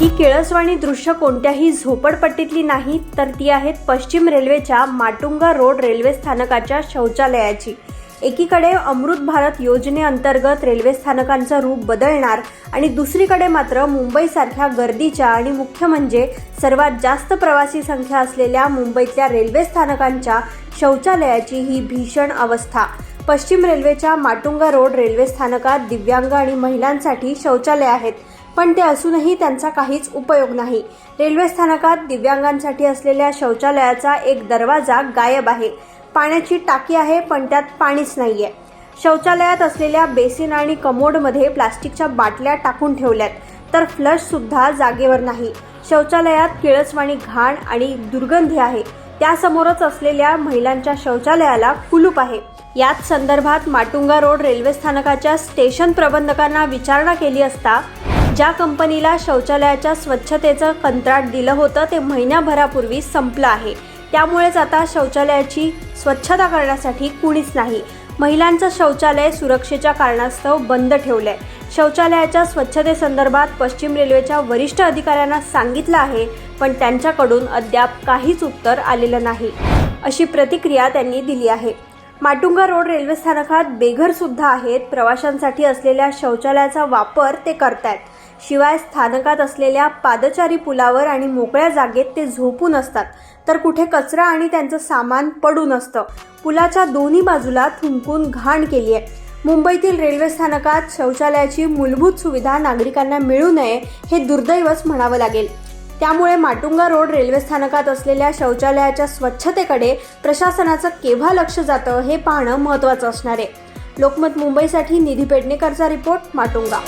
ही केळसवाणी दृश्य कोणत्याही झोपडपट्टीतली नाही तर ती आहेत पश्चिम रेल्वेच्या माटुंगा रोड रेल्वे स्थानकाच्या शौचालयाची. एकीकडे अमृत भारत योजनेअंतर्गत रेल्वे स्थानकांचं रूप बदलणार आणि दुसरीकडे मात्र मुंबईसारख्या गर्दीच्या आणि मुख्य म्हणजे सर्वात जास्त प्रवासी संख्या असलेल्या मुंबईतल्या रेल्वे स्थानकांच्या शौचालयाची ही भीषण अवस्था. पश्चिम रेल्वेच्या माटुंगा रोड रेल्वे स्थानकात दिव्यांग आणि महिलांसाठी शौचालय आहेत. पण ते असूनही त्यांचा काहीच उपयोग नाही. रेल्वे स्थानकात दिव्यांगांसाठी असलेल्या शौचालयाचा एक दरवाजा गायब आहे. पाण्याची टाकी आहे पण त्यात पाणीच नाही आहे शौचालयात असलेल्या बेसिन आणि कमोडमध्ये प्लास्टिकच्या बाटल्या टाकून ठेवल्यात तर फ्लशसुद्धा जागेवर नाही. शौचालयात किळसवाणी घाण आणि दुर्गंधी आहे. त्यासमोरच असलेल्या महिलांच्या शौचालयाला कुलूप आहे. याच संदर्भात माटुंगा रोड रेल्वे स्थानकाच्या स्टेशन प्रबंधकांना विचारणा केली असता ज्या कंपनीला शौचालयाच्या स्वच्छतेचं कंत्राट दिलं होतं ते महिन्याभरापूर्वी संपलं आहे. त्यामुळेच आता शौचालयाची स्वच्छता करण्यासाठी कुणीच नाही. महिलांचं शौचालय सुरक्षेच्या कारणास्तव बंद ठेवलंय. शौचालयाच्या स्वच्छतेसंदर्भात पश्चिम रेल्वेच्या वरिष्ठ अधिकाऱ्यांना सांगितलं आहे पण त्यांच्याकडून अद्याप काहीच उत्तर आलेलं नाही. अशी प्रतिक्रिया त्यांनी दिली आहे. माटुंगा रोड रेल्वे स्थानकात बेघर सुद्धा आहेत. प्रवाशांसाठी असलेल्या शौचालयाचा वापर ते करतायत. शिवाय स्थानकात असलेल्या पादचारी पुलावर आणि मोकळ्या जागेत ते झोपून असतात. तर कुठे कचरा आणि त्यांचं सामान पडून असतं पुलाच्या दोन्ही बाजूला थुंकून घाण केली आहे. मुंबईतील रेल्वे स्थानकात शौचालयाची मूलभूत सुविधा नागरिकांना मिळू नये हे दुर्दैवच म्हणावं लागेल. त्यामुळे माटुंगा रोड रेल्वे स्थानकात असलेल्या शौचालयाच्या स्वच्छतेकडे प्रशासनाचं केव्हा लक्ष जातं हे पाहणं महत्त्वाचं असणार आहे. लोकमत मुंबईसाठी निधी पेडणेकरचा रिपोर्ट माटुंगा.